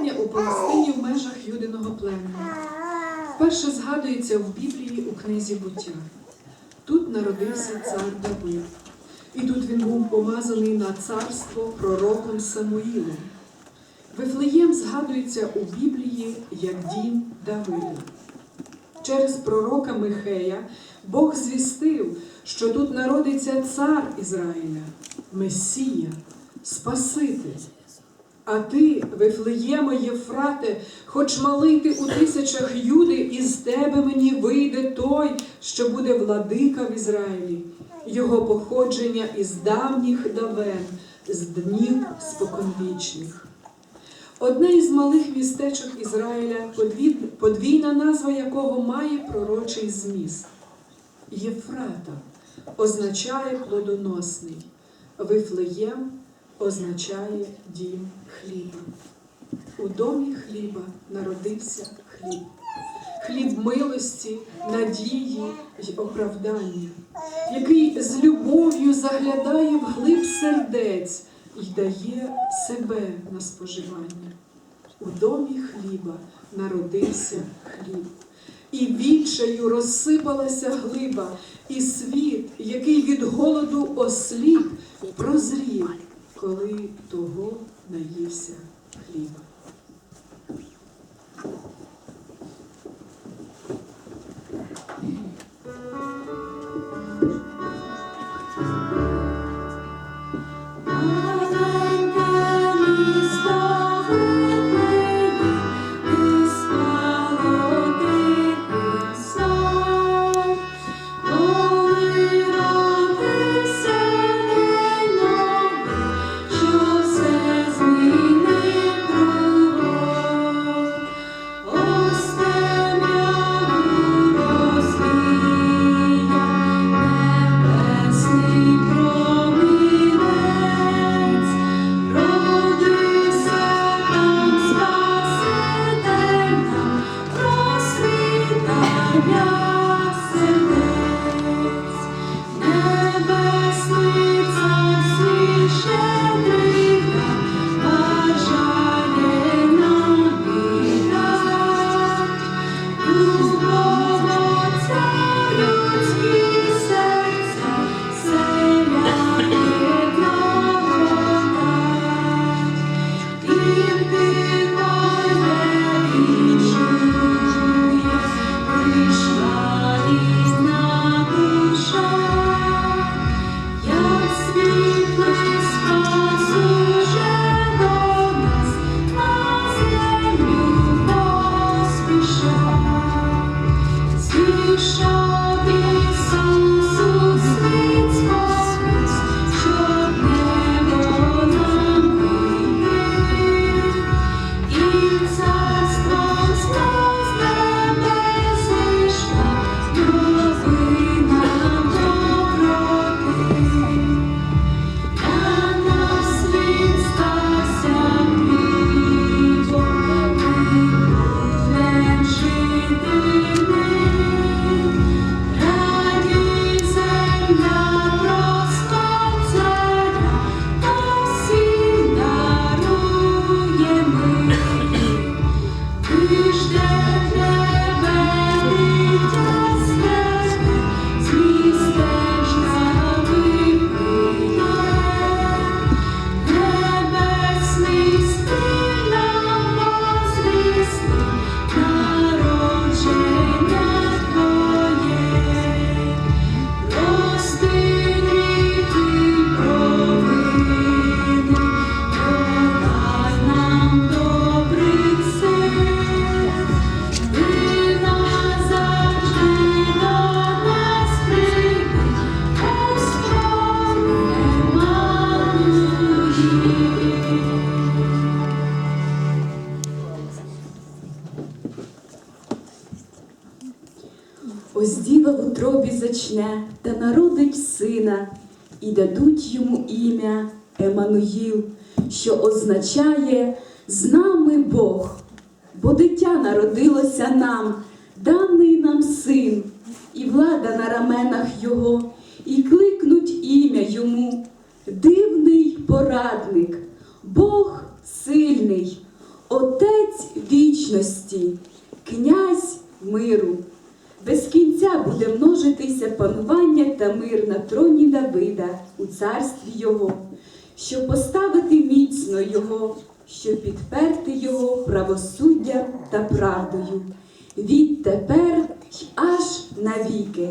Поселення у Палестині в межах Юдиного племені. Вперше згадується в Біблії у книзі буття. Тут народився цар Давид. І тут він був помазаний на царство пророком Самуїлом. Вифлеєм згадується у Біблії як дім Давида. Через пророка Михея Бог звістив, що тут народиться цар Ізраїля, Месія, Спаситель. А ти, Вифлеєме Єфрате, хоч малий ти у тисячах юди, із тебе мені вийде той, що буде владика в Ізраїлі, його походження із давніх давен, з днів споконвічних. Одне із малих містечок Ізраїля, подвійна назва якого має пророчий зміст. Єфрата означає плодоносний, Вифлеєм означає дім хліба. У домі хліба народився хліб, хліб милості, надії й оправдання, який з любов'ю заглядає в глиб сердець і дає себе на споживання. У домі хліба народився хліб. І відчаю розсипалася глиба, і світ, який від голоду осліп, прозрів, коли того наївся хліба. Ім'я Еммануїл, що означає з нами Бог. Бо дитя народилося нам, даний нам син, і влада на раменах його, і кликнуть ім'я йому, дивний порадник, Бог сильний, Отець вічності, князь миру. Без кінця буде множитися панування та мир на троні Давида у царстві Його, щоб поставити міцно Його, щоб підперти Його правосуддям та правдою. Відтепер аж навіки.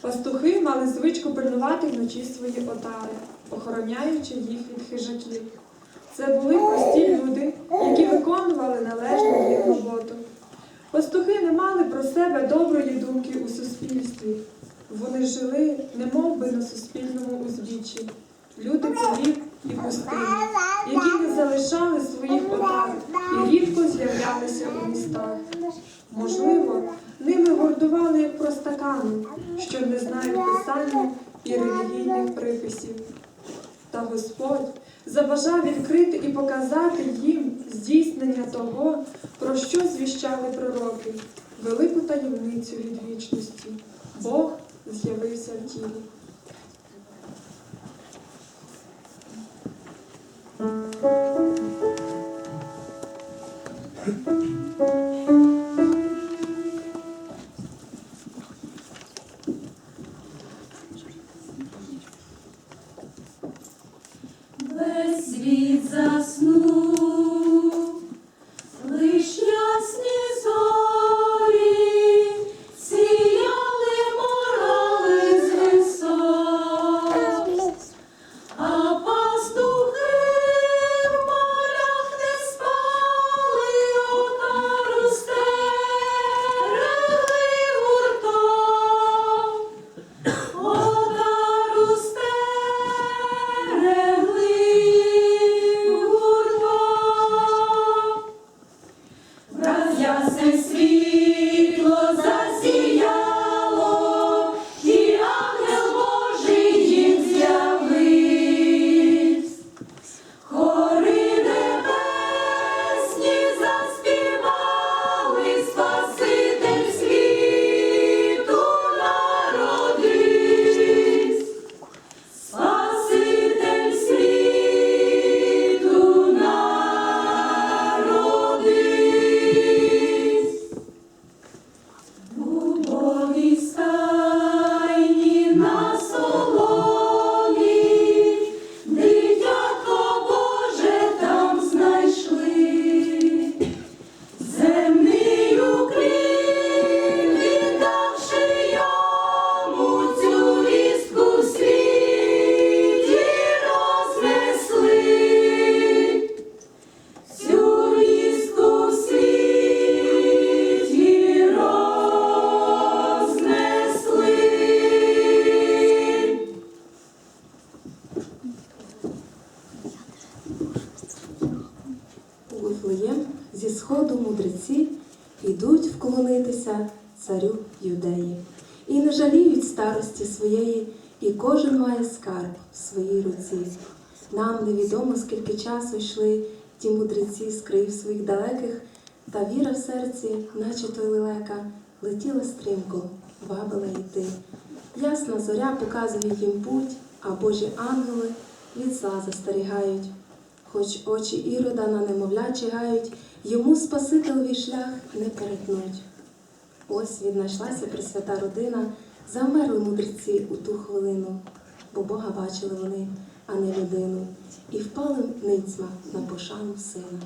Пастухи мали звичку пильнувати вночі свої отари, охороняючи їх від хижаків. Це були прості люди, які виконували належну їх роботу. Пастухи не мали про себе доброї думки у суспільстві. Вони жили, немов би на суспільному узбіччі. Люди полів і пустині, які не залишали своїх отар і рідко з'являлися у містах. Можливо, гордували як що не знають писання і релігійних приписів. Та Господь забажав відкрити і показати їм здійснення того, про що звіщали пророки, велику таємницю від вічності. Бог з'явився в тілі. Весь світ заснув, часу йшли ті мудреці з країв своїх далеких, та віра в серці, наче той лелека, летіла стрімко, вабила йти. Ясна зоря показує їм путь, а Божі ангели від зла застерігають. Хоч очі ірода на немовля чигають, йому Спасителеві шлях не перетнуть. Ось віднайшлася пресвята родина, замерли мудреці у ту хвилину, бо Бога бачили вони, а не людину, і впали ницьма на пошану сина.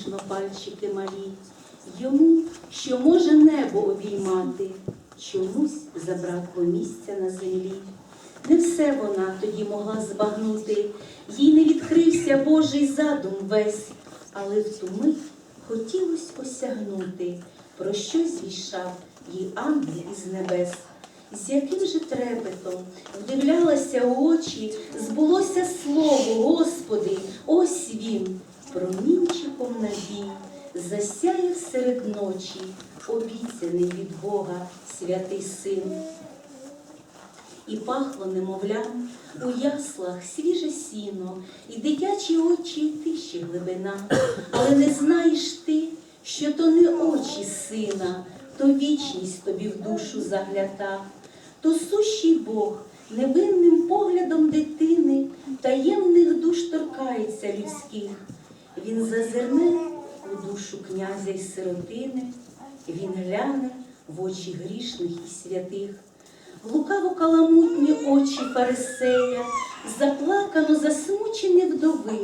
Ніжно пальчики малі, йому, що може небо обіймати, чомусь забракло місця на землі. Не все вона тоді могла збагнути, їй не відкрився Божий задум весь, але в ту мить хотілось осягнути, про що звіщав їй ангел із небес. З яким же трепетом вдивлялася у очі, збулося слово, Господи, ось він, промінчиком надій, засяяв серед ночі, обіцяний від Бога святий син і пахло немовлям, у яслах свіже сіно, і дитячі очі і тиші глибина. Але не знаєш ти, що то не очі сина, то вічність тобі в душу загляда, то сущий Бог невинним поглядом дитини таємних душ торкається людських. Він зазирне у душу князя й сиротини, він гляне в очі грішних і святих. лукаво каламутні очі фарисея, заплакано засмучені вдови.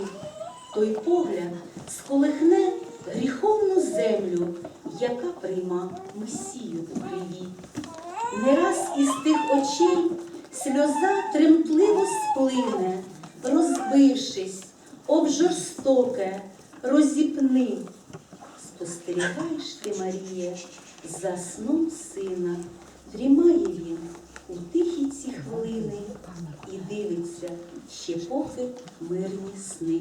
Той погляд сколихне гріховну землю, яка прийма Месію у криві. Не раз із тих очей сльоза тремтливо сплине, розбившись об жорстоке, розіпни. Спостерігаєш ти, Маріє, за сном сина, дрімає він у тихі ці хвилини і дивиться ще поки мирні сни.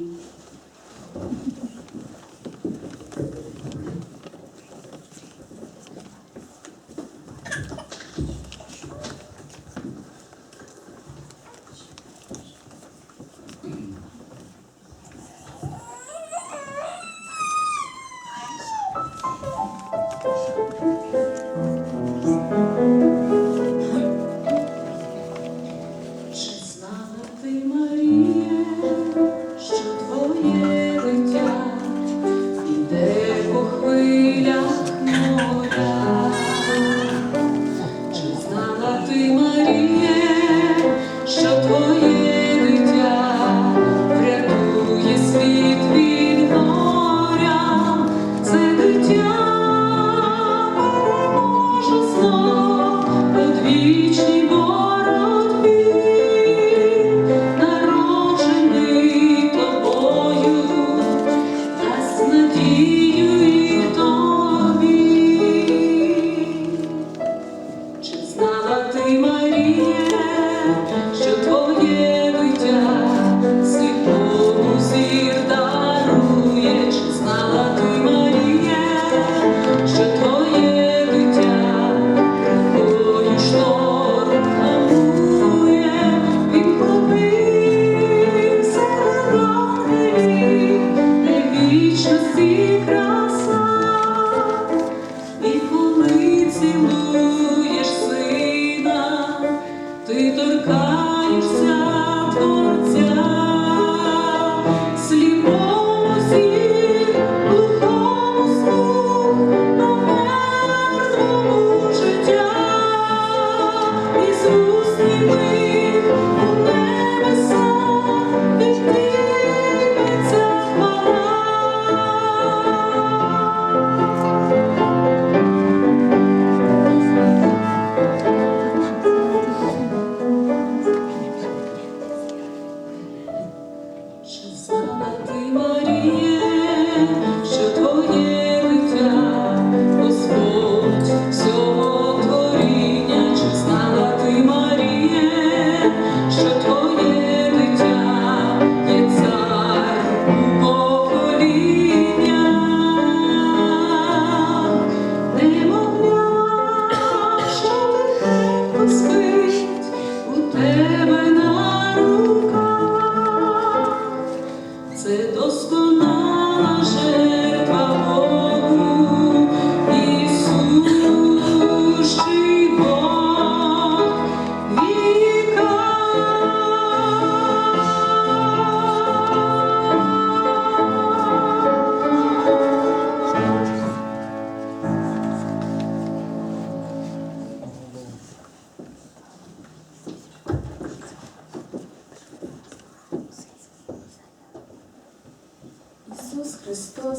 Христос,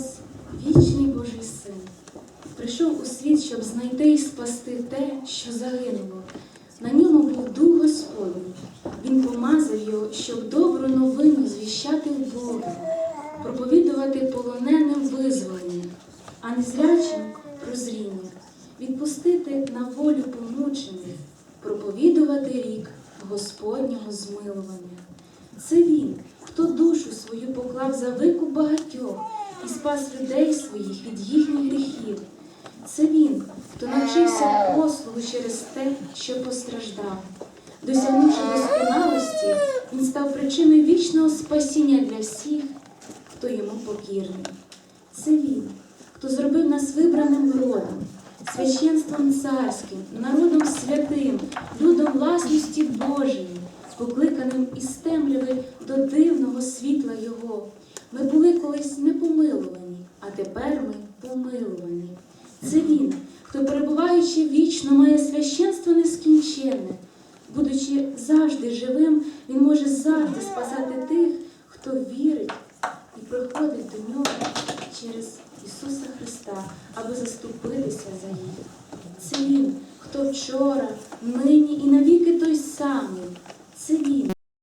вічний Божий Син, прийшов у світ, щоб знайти і спасти те, що загинуло. На ньому був Дух Господній. Він помазав його, щоб добру новину звіщати Богу, проповідувати полоненим визволення, а незрячим прозріння, відпустити на волю помучених, проповідувати рік Господнього змилування. Це він, хто душу свою поклав за викуп багатьох і спас людей своїх від їхніх гріхів. Це він, хто навчився послугу через те, що постраждав. Досягнувши досконалості, він став причиною вічного спасіння для всіх, хто йому покірний. Це він, хто зробив нас вибраним родом, священством царським, народом святим,